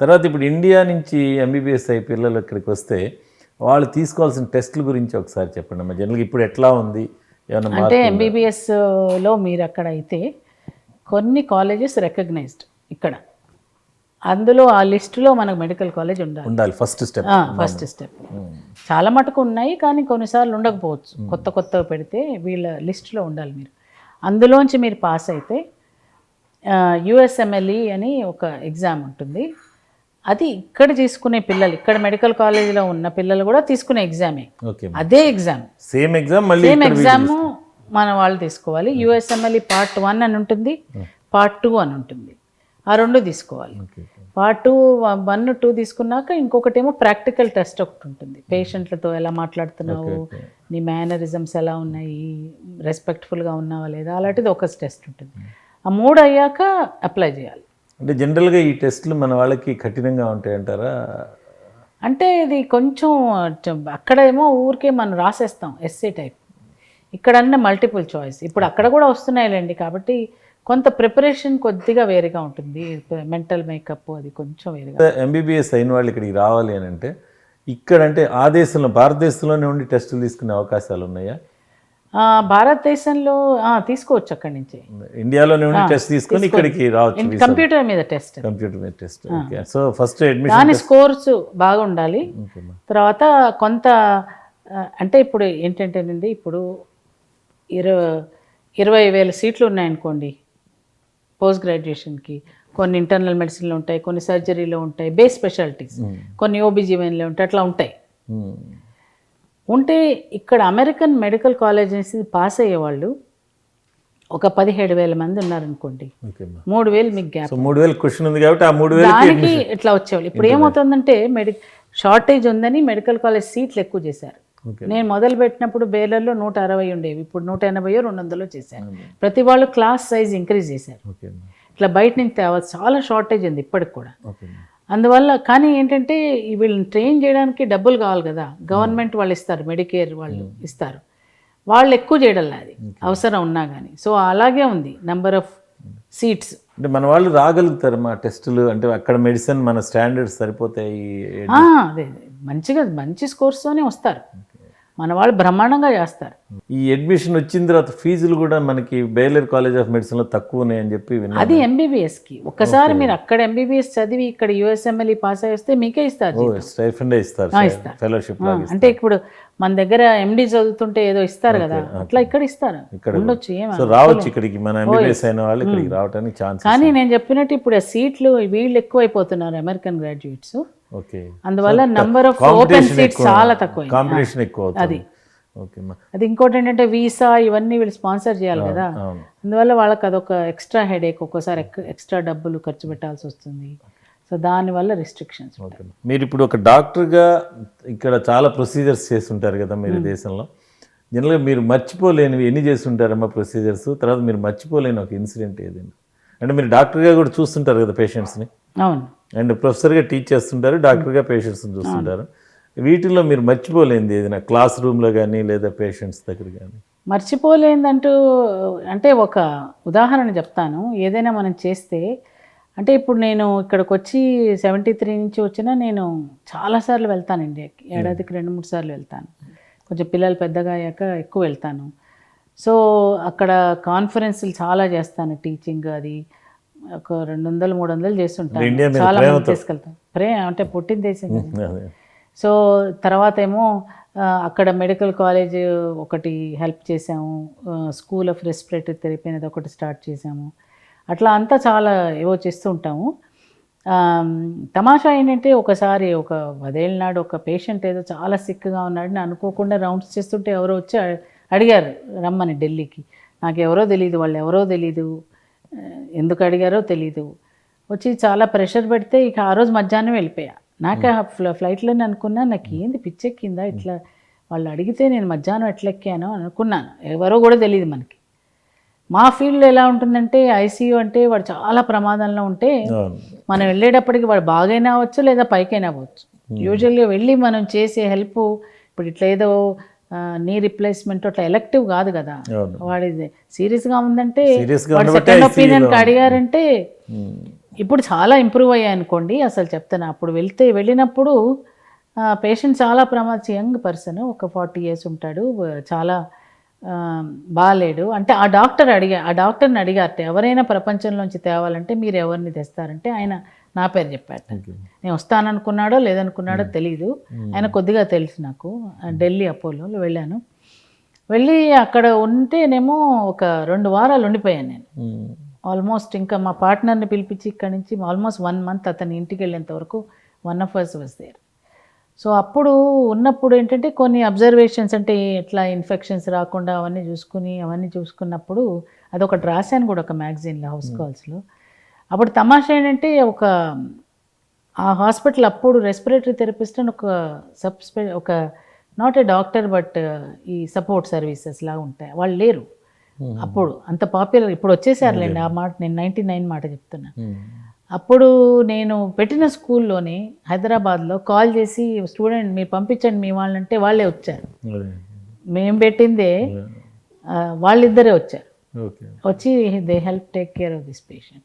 తర్వాత ఇప్పుడు ఇండియా నుంచి ఎంబీబీఎస్ అయ్యి పిల్లలు ఇక్కడికి వస్తే వాళ్ళు తీసుకోవాల్సిన టెస్టుల గురించి ఒకసారి చెప్పండి అమ్మా. జనరల్గా ఇప్పుడు ఎట్లా ఉంది? ఏమైనా అంటే ఎంబీబీఎస్లో మీరు అక్కడ అయితే కొన్ని కాలేజెస్ రికగ్నైజ్డ్ ఇక్కడ. అందులో ఆ లిస్టులో మనకు మెడికల్ కాలేజ్ ఉండాలి. ఉండాలి. ఫస్ట్ స్టెప్ ఫస్ట్ స్టెప్ చాలా మటుకు ఉన్నాయి కానీ కొన్నిసార్లు ఉండకపోవచ్చు. కొత్త కొత్తగా పెడితే వీళ్ళ లిస్టులో ఉండాలి మీరు. అందులోంచి మీరు పాస్ అయితే యుఎస్ఎంఎల్ఈ E అని ఒక ఎగ్జామ్ ఉంటుంది. అది ఇక్కడ తీసుకునే పిల్లలు ఇక్కడ మెడికల్ కాలేజీలో ఉన్న పిల్లలు కూడా తీసుకునే ఎగ్జామే అదే exam same exam same exam మన వాళ్ళు తీసుకోవాలి. యుఎస్ఎంఎల్ఈ పార్ట్ వన్ అని ఉంటుంది పార్ట్ టూ అని ఉంటుంది. ఆ రెండు తీసుకోవాలి. పార్ట్ టూ వన్ టూ తీసుకున్నాక ఇంకొకటేమో ప్రాక్టికల్ టెస్ట్ ఒకటి ఉంటుంది. పేషెంట్లతో ఎలా మాట్లాడుతున్నావు నీ మేనరిజమ్స్ ఎలా ఉన్నాయి రెస్పెక్ట్ఫుల్గా ఉన్నావా లేదా అలాంటిది ఒక టెస్ట్ ఉంటుంది. ఆ మూడు అయ్యాక అప్లై చేయాలి. అంటే జనరల్గా ఈ టెస్టులు మన వాళ్ళకి కఠినంగా ఉంటాయంటారా అంటే ఇది కొంచెం అక్కడేమో ఊరికే మనం రాసేస్తాం ఎస్సీ టైప్. ఇక్కడన్నా మల్టిపుల్ చాయిస్. ఇప్పుడు అక్కడ కూడా వస్తున్నాయిలేండి కాబట్టి కొంత ప్రిపరేషన్ కొద్దిగా వేరేగా ఉంటుంది. మెంటల్ మేకప్ అది కొంచెం వేరేగా ఎంబీబీఎస్ అయిన వాళ్ళు ఇక్కడికి రావాలి అని అంటే ఇక్కడ అంటే ఆ దేశంలో భారతదేశంలోనే ఉండి టెస్టులు తీసుకునే అవకాశాలు ఉన్నాయా భారతదేశంలో తీసుకోవచ్చు అక్కడి నుంచి. ఇండియాలోనే ఉండి టెస్ట్ తీసుకొని ఇక్కడికి రావచ్చు. కంప్యూటర్ మీద టెస్ట్ కంప్యూటర్ మీద టెస్ట్ సో ఫస్ట్ అడ్మిషన్ దాని స్కోర్స్ బాగా ఉండాలి తర్వాత కొంత అంటే ఇప్పుడు ఏంటంటేనండి ఇప్పుడు ఇరవై ఇరవై వేల సీట్లు ఉన్నాయనుకోండి పోస్ట్ గ్రాడ్యుయేషన్కి కొన్ని ఇంటర్నల్ మెడిసిన్లో ఉంటాయి కొన్ని సర్జరీలో ఉంటాయి బేస్ స్పెషాలిటీస్ కొన్ని ఓబీజీవన్లో ఉంటాయి అట్లా ఉంటాయి. ఉంటే ఇక్కడ అమెరికన్ మెడికల్ కాలేజెస్ పాస్ అయ్యేవాళ్ళు ఒక పదిహేడు వేల మంది ఉన్నారనుకోండి. మూడు వేలు మీకు గ్యాప్. మూడు వేలు క్వశ్చన్ ఉంది కాబట్టి ఆ మూడు దానికి ఇట్లా వచ్చేవాళ్ళు. ఇప్పుడు ఏమవుతుందంటే మెడి షార్టేజ్ ఉందని మెడికల్ కాలేజ్ సీట్లు ఎక్కువ చేశారు. నేను మొదలు పెట్టినప్పుడు బేలర్లో నూట అరవై ఉండేవి. ఇప్పుడు నూట ఎనభై రెండు వందలు చేశారు. ప్రతి వాళ్ళు క్లాస్ సైజ్ ఇంక్రీజ్ చేశారు. ఇట్లా బయట నుంచి తేవాలి. చాలా షార్టేజ్ ఉంది ఇప్పటికి కూడా. అందువల్ల కానీ ఏంటంటే వీళ్ళని ట్రైన్ చేయడానికి డబ్బులు కావాలి కదా. గవర్నమెంట్ వాళ్ళు ఇస్తారు మెడికేర్ వాళ్ళు ఇస్తారు. వాళ్ళు ఎక్కువ చేయడం అది అవసరం ఉన్నా కానీ సో అలాగే ఉంది నెంబర్ ఆఫ్ సీట్స్ అంటే మన వాళ్ళు రాగలుగుతారు మా టెస్టులు అంటే అక్కడ మెడిసిన్ మన స్టాండర్డ్స్ సరిపోతాయి. అదే. మంచిగా మంచి స్కోర్స్తోనే వస్తారు. మన వాళ్ళు బ్రహ్మాండంగా చేస్తారు. ఈ అడ్మిషన్ వచ్చిన తర్వాత ఫీజులు కూడా మనకి బేలర్ కాలేజ్ ఆఫ్ మెడిసిన్లో తక్కువ ఉన్నాయని చెప్పి అది ఎంబీబీఎస్కి ఒక్కసారి మీరు అక్కడ ఎంబీబీఎస్ చదివి ఇక్కడ యుఎస్ఎంఎల్ఈ పాస్ అయ్యి వస్తే మీకే ఇస్తారు. స్టైఫండ్ ఇస్తారు. ఫెలోషిప్ అంటే ఇప్పుడు మన దగ్గర ఎండి చదువుతుంటే ఏదో ఇస్తారు కదా. అట్లా ఇక్కడ ఇస్తారు. ఇక్కడ ఉండొచ్చు సో రావచ్చు ఇక్కడికి. మన ఎంబీబీఎస్ అయిన వాళ్ళు ఇక్కడికి రావడానికి ఛాన్స్ కానీ నేను చెప్పినట్టు ఇప్పుడు ఆ సీట్లు వీళ్ళు ఎక్కువైపోతున్నారు అమెరికన్ గ్రాడ్యుయేట్స్. అందువల్ల నంబర్ ఆఫ్ ఓపెన్ సీట్స్ చాలా తక్కువ కాంపిటీషన్ ఎక్కువ అవుతుంది. ఓకే అది ఇంకోటి ఏంటంటే వీసా ఇవన్నీ వీళ్ళు స్పాన్సర్ చేయాలి కదా. అందువల్ల వాళ్ళకి అదొక ఎక్స్ట్రా హెడేక్ ఒక్కోసారి ఎక్స్ట్రా డబ్బులు ఖర్చు పెట్టాల్సి వస్తుంది. సో దానివల్ల రిస్ట్రిక్షన్స్ ఓకే మీరు ఇప్పుడు ఒక డాక్టర్గా ఇక్కడ చాలా ప్రొసీజర్స్ చేస్తుంటారు కదా మీరు దేశంలో. జనరల్గా మీరు మర్చిపోలేనివి ఎన్ని చేస్తుంటారమ్మా ప్రొసీజర్స్ తర్వాత మీరు మర్చిపోలేని ఒక ఇన్సిడెంట్ ఏదైనా. అంటే మీరు డాక్టర్గా కూడా చూస్తుంటారు కదా పేషెంట్స్ని. అవును. అండ్ ప్రొఫెసర్గా టీచ్ చేస్తుంటారు డాక్టర్గా పేషెంట్స్ని చూస్తుంటారు. వీటిల్లో మీరు మర్చిపోలేనిది ఏదైనా క్లాస్ రూమ్లో కానీ లేదా పేషెంట్స్ దగ్గర కానీ? మర్చిపోలేదంటూ అంటే ఒక ఉదాహరణ చెప్తాను. ఏదైనా మనం చేస్తే అంటే ఇప్పుడు నేను ఇక్కడికి వచ్చి సెవెంటీ త్రీ నుంచి వచ్చినా నేను చాలాసార్లు వెళ్తాను ఇండియాకి ఏడాదికి రెండు మూడు సార్లు వెళ్తాను. కొంచెం పిల్లలు పెద్దగా అయ్యాక ఎక్కువ వెళ్తాను. సో అక్కడ కాన్ఫరెన్స్లు చాలా చేస్తాను టీచింగ్ అది. ఒక రెండు వందలు మూడు వందలు చేస్తుంటాను చాలా మంది తీసుకెళ్తాను ప్రే అంటే పుట్టిన దేశం. సో తర్వాత ఏమో అక్కడ మెడికల్ కాలేజ్ ఒకటి హెల్ప్ చేసాము స్కూల్ ఆఫ్ రెస్పిరేటరీ థెరపీ అనేది ఒకటి స్టార్ట్ చేసాము అట్లా అంతా చాలా ఏవో చేస్తూ ఉంటాము. తమాషా ఏంటంటే ఒకసారి ఒక పదేళ్ళ నాడు ఒక పేషెంట్ ఏదో చాలా సిక్గా ఉన్నాడని అనుకోకుండా రౌండ్స్ చేస్తుంటే ఎవరో వచ్చి అడిగారు రమ్మని ఢిల్లీకి. నాకు ఎవరో తెలియదు వాళ్ళు ఎవరో తెలీదు. ఆ, ఎందుకు అడిగారో తెలీదు. వచ్చి చాలా ప్రెషర్ పెడితే ఇక ఆ రోజు మధ్యాహ్నం వెళ్ళిపోయా. నాకు ఫ్లైట్లోనే అనుకున్నా నాకు ఏంది పిచ్చెక్కిందా ఇట్లా? వాళ్ళు అడిగితే నేను మధ్యాహ్నం ఎట్లా ఎక్కాను అని అనుకున్నాను. ఎవరో కూడా తెలియదు మనకి. మా ఫీల్డ్లో ఎలా ఉంటుందంటే ఐసీయూ అంటే వాడు చాలా ప్రమాదంలో ఉంటే మనం వెళ్ళేటప్పటికి వాడు బాగైనా అవ్వచ్చు లేదా పైకైనా అవ్వచ్చు. యూజువల్గా వెళ్ళి మనం చేసే హెల్ప్ ఇప్పుడు ఇట్లా ఏదో నీ రిప్లేస్మెంట్ అట్లా ఎలక్టివ్ కాదు కదా. వాడిది సీరియస్గా ఉందంటే సెకండ్ ఒపీనియన్కి అడిగారంటే. ఇప్పుడు చాలా ఇంప్రూవ్ అయ్యాయి అనుకోండి అసలు చెప్తాను అప్పుడు వెళ్తే వెళ్ళినప్పుడు పేషెంట్ చాలా ప్రమాద యంగ్ పర్సన్ ఒక ఫార్టీ ఇయర్స్ ఉంటాడు చాలా ఆ, బాలేడు. అంటే ఆ డాక్టర్ అడిగా ఆ డాక్టర్ని అడిగారట ఎవరైనా ప్రపంచంలోంచి తేవాలంటే మీరు ఎవరిని తెస్తారంటే ఆయన నా పేరు చెప్పాట. ఓకే. నేను వస్తాననుకున్నాడో లేదనుకున్నాడో తెలియదు ఆయన కొద్దిగా తెలుసు నాకు. ఢిల్లీ అపోలో వెళ్ళాను. వెళ్ళి అక్కడ ఉంటేనేమో ఒక రెండు వారాలు ఉండిపోయాను నేను. ఆల్మోస్ట్ ఇంకా మా పార్ట్నర్ని పిలిపించి ఇక్కడి నుంచి ఆల్మోస్ట్ వన్ మంత్ అతని ఇంటికి వెళ్ళేంత వరకు one of us was there so అప్పుడు ఉన్నప్పుడు ఏంటంటే కొన్ని అబ్జర్వేషన్స్ అంటే ఎట్లా ఇన్ఫెక్షన్స్ రాకుండా అవన్నీ చూసుకుని అవన్నీ చూసుకున్నప్పుడు అదొకటి రాశాను కూడా ఒక మ్యాగజైన్లో హౌస్ కాల్స్లో అప్పుడు తమాషా ఏంటంటే ఒక ఆ హాస్పిటల్ అప్పుడు రెస్పిరేటరీ థెరపిస్ట్ అని ఒక సబ్ స్పె ఒక నాట్ ఏ డాక్టర్ బట్ ఈ సపోర్ట్ సర్వీసెస్ లాగా ఉంటాయి. వాళ్ళు లేరు అప్పుడు. అంత పాపులర్ ఇప్పుడు వచ్చేసారులేండి ఆ మాట నేను నైంటీ నైన్ మాట చెప్తున్నా. అప్పుడు నేను పెట్టిన స్కూల్లోనే హైదరాబాద్లో కాల్ చేసి స్టూడెంట్ మీరు పంపించండి మీ వాళ్ళంటే వాళ్ళే వచ్చారు. మేము పెట్టిందే వాళ్ళిద్దరే వచ్చారు. వచ్చి they help take care of this patient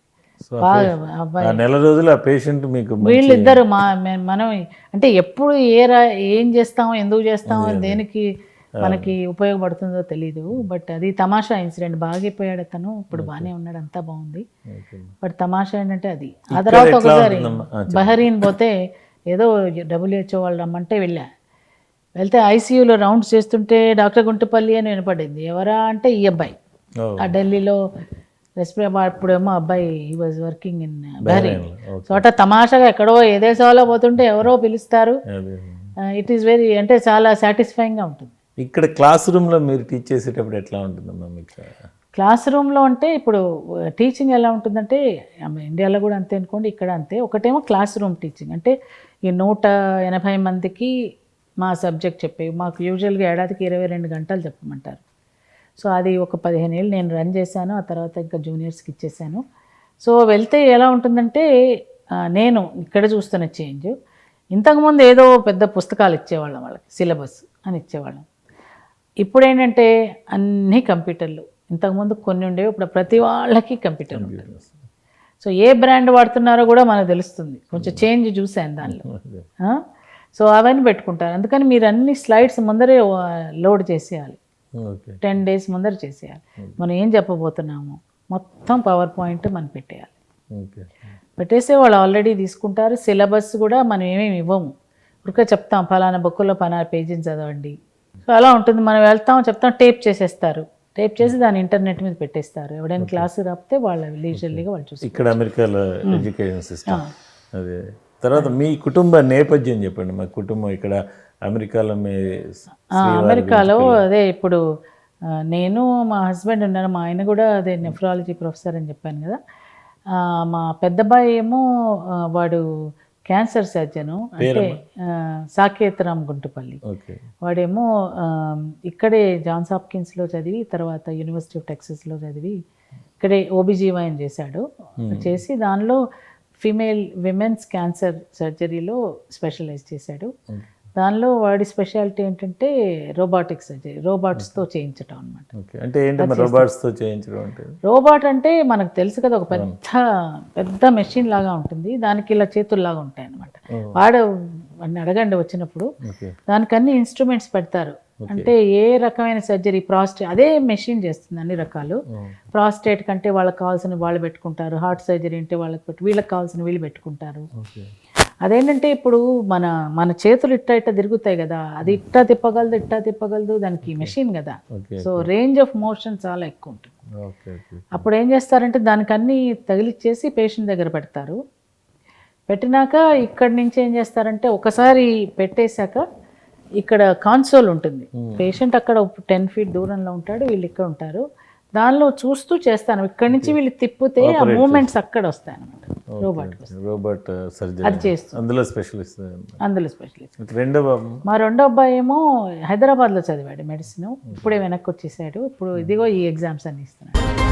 నెల రోజులు ఆ పేషెంట్ మీకు వీళ్ళిద్దరు మా మనం అంటే ఎప్పుడు ఏ రా ఏం చేస్తామో ఎందుకు చేస్తామో దేనికి మనకి ఉపయోగపడుతుందో తెలీదు. బట్ అది తమాషా ఇన్సిడెంట్. బాగైపోయాడు అతను. ఇప్పుడు బాగానే ఉన్నాడు. అంతా బాగుంది. బట్ తమాషా ఏంటంటే అది. ఆ తర్వాత ఒకసారి బహరీన్ పోతే ఏదో డబ్ల్యూహెచ్ఓ వాళ్ళు రమ్మంటే వెళ్ళా. వెళ్తే ఐసీయూలో రౌండ్స్ చేస్తుంటే డాక్టర్ గుంటుపల్లి అని వినపడింది. ఎవరా అంటే ఈ అబ్బాయి. ఆ ఢిల్లీలో రెస్పిరే అప్పుడేమో అబ్బాయి ఈ వాజ్ వర్కింగ్ ఇన్. సో అట్లా తమాషాగా ఎక్కడో ఏ దేశాల్లో పోతుంటే ఎవరో పిలుస్తారు. ఇట్ ఈస్ వెరీ అంటే చాలా సాటిస్ఫైయింగ్గా ఉంటుంది. ఇక్కడ క్లాస్ రూమ్లో మీరు టీచ్ చేసేటప్పుడు ఎట్లా ఉంటుందమ్మా మీకు? క్లాస్ రూమ్లో అంటే ఇప్పుడు టీచింగ్ ఎలా ఉంటుందంటే ఇండియాలో కూడా అంతే అనుకోండి ఇక్కడ అంతే. ఒకటేమో క్లాస్ రూమ్ టీచింగ్ అంటే ఈ నూట ఎనభై మందికి మా సబ్జెక్ట్ చెప్పేవి. మాకు యూజువల్గా ఏడాదికి ఇరవై రెండు గంటలు చెప్పమంటారు. సో అది ఒక పదిహేను ఏళ్ళు నేను రన్ చేశాను ఆ తర్వాత ఇంకా జూనియర్స్కి ఇచ్చేసాను సో వెళ్తే ఎలా ఉంటుందంటే నేను ఇక్కడ చూస్తున్న చేంజ్ ఇంతకుముందు ఏదో పెద్ద పుస్తకాలు ఇచ్చేవాళ్ళం వాళ్ళకి సిలబస్ అని ఇచ్చేవాళ్ళం. ఇప్పుడు ఏంటంటే అన్నీ కంప్యూటర్లు ఇంతకుముందు కొన్ని ఉండేవి ఇప్పుడు ప్రతి వాళ్ళకి కంప్యూటర్ ఉంటుంది. సో ఏ బ్రాండ్ వాడుతున్నారో కూడా మనకు తెలుస్తుంది. కొంచెం చేంజ్ చూశాను దానిలో? సో అవన్నీ పెట్టుకుంటారు. అందుకని మీరు అన్ని స్లైడ్స్ ముందరే లోడ్ చేసేయాలి. టెన్ డేస్ ముందర చేసేయాలి. మనం ఏం చెప్పబోతున్నాము మొత్తం పవర్ పాయింట్ మనం పెట్టేయాలి. ఓకే. పెట్టేస్తే వాళ్ళు ఆల్రెడీ తీసుకుంటారు. సిలబస్ కూడా మనం ఏమేమి ఇవ్వము. ఊరికే చెప్తాం ఫలానా బుక్కులో పలానా పేజీని చదవండి. సో అలా ఉంటుంది. మనం వెళ్తాం చెప్తాం టేప్ చేసేస్తారు. టేప్ చేసి దాన్ని ఇంటర్నెట్ మీద పెట్టేస్తారు. ఎవడైనా క్లాసు రాపితే వాళ్ళ లీజర్లీగా వాళ్ళు చూస్తారు ఇక్కడ అమెరికాలో ఎడ్యుకేషన్ సిస్టమ్. అదే. తర్వాత మీ కుటుంబ నేపథ్యం చెప్పండి. మా కుటుంబం ఇక్కడ అమెరికాలో మీ అమెరికాలో అదే ఇప్పుడు నేను మా హస్బెండ్ ఉన్నారు మా ఆయన కూడా అదే నెఫ్రాలజీ ప్రొఫెసర్ అని చెప్పాను కదా. మా పెద్దబ్బాయి ఏమో వాడు క్యాన్సర్ సర్జను అంటే సాకేతరామ్ గుంటుపల్లి. వాడేమో ఇక్కడే జాన్స్ హాప్కిన్స్లో చదివి తర్వాత యూనివర్సిటీ ఆఫ్ టెక్సస్లో చదివి ఇక్కడే ఓబీజీవైన్ చేశాడు. చేసి దానిలో ఫీమేల్ విమెన్స్ క్యాన్సర్ సర్జరీలో స్పెషలైజ్ చేశాడు. దానిలో వాడి స్పెషాలిటీ ఏంటంటే రోబాటిక్ సర్జరీ రోబాట్స్తో చేయించటం అనమాట అంటే ఏంటి మరి robots తో చేయించడం అంటే? రోబాట్ అంటే మనకు తెలుసు కదా ఒక పెద్ద పెద్ద మెషిన్ లాగా ఉంటుంది. దానికి ఇలా చేతుల్లాగా ఉంటాయి అనమాట వాడు వాడిని అడగండి వచ్చినప్పుడు ఓకే. దానికి అన్ని ఇన్స్ట్రుమెంట్స్ పెడతారు. అంటే ఏ రకమైన సర్జరీ ప్రాస్టేట్ అదే మెషిన్ చేస్తుంది అన్ని రకాలు. ప్రాస్టేట్ కంటే వాళ్ళకి కావాల్సిన వాళ్ళు పెట్టుకుంటారు. హార్ట్ సర్జరీ అంటే వాళ్ళకి పెట్టు వీళ్ళకి కావాల్సిన వీళ్ళు పెట్టుకుంటారు. అదేంటంటే ఇప్పుడు మన మన చేతులు ఇట్టా ఇట్టా తిరుగుతాయి కదా అది ఇట్టా తిప్పగలదు ఇట్టా తిప్పగలదు దానికి మెషిన్ కదా. సో రేంజ్ ఆఫ్ మోషన్ చాలా ఎక్కువ ఉంటుంది. అప్పుడు ఏం చేస్తారంటే దానికి అన్ని తగిలిచ్చేసి పేషెంట్ దగ్గర పెడతారు. పెట్టినాక ఇక్కడి నుంచి ఏం చేస్తారంటే ఒకసారి పెట్టేశాక ఇక్కడ కాన్సోల్ ఉంటుంది. పేషెంట్ అక్కడ టెన్ ఫీట్ దూరంలో ఉంటాడు వీళ్ళు ఇక్కడ ఉంటారు. దానిలో చూస్తూ చేస్తాను. ఇక్కడి నుంచి వీళ్ళు తిప్పితే ఆ మూమెంట్స్ అక్కడ వస్తాయి అనమాట రోబోట్ రోబోట్ సర్జరీ అది చేస్తుంది. అందులో స్పెషలిస్ట్ అందులో స్పెషలిస్ట్ రెండవ మా రెండో అబ్బాయి ఏమో హైదరాబాద్లో చదివాడు మెడిసిన్ ఇప్పుడే వెనక్కి వచ్చేసాడు. ఇప్పుడు ఇదిగో ఈ ఎగ్జామ్స్ అన్ని ఇస్తున్నాడు.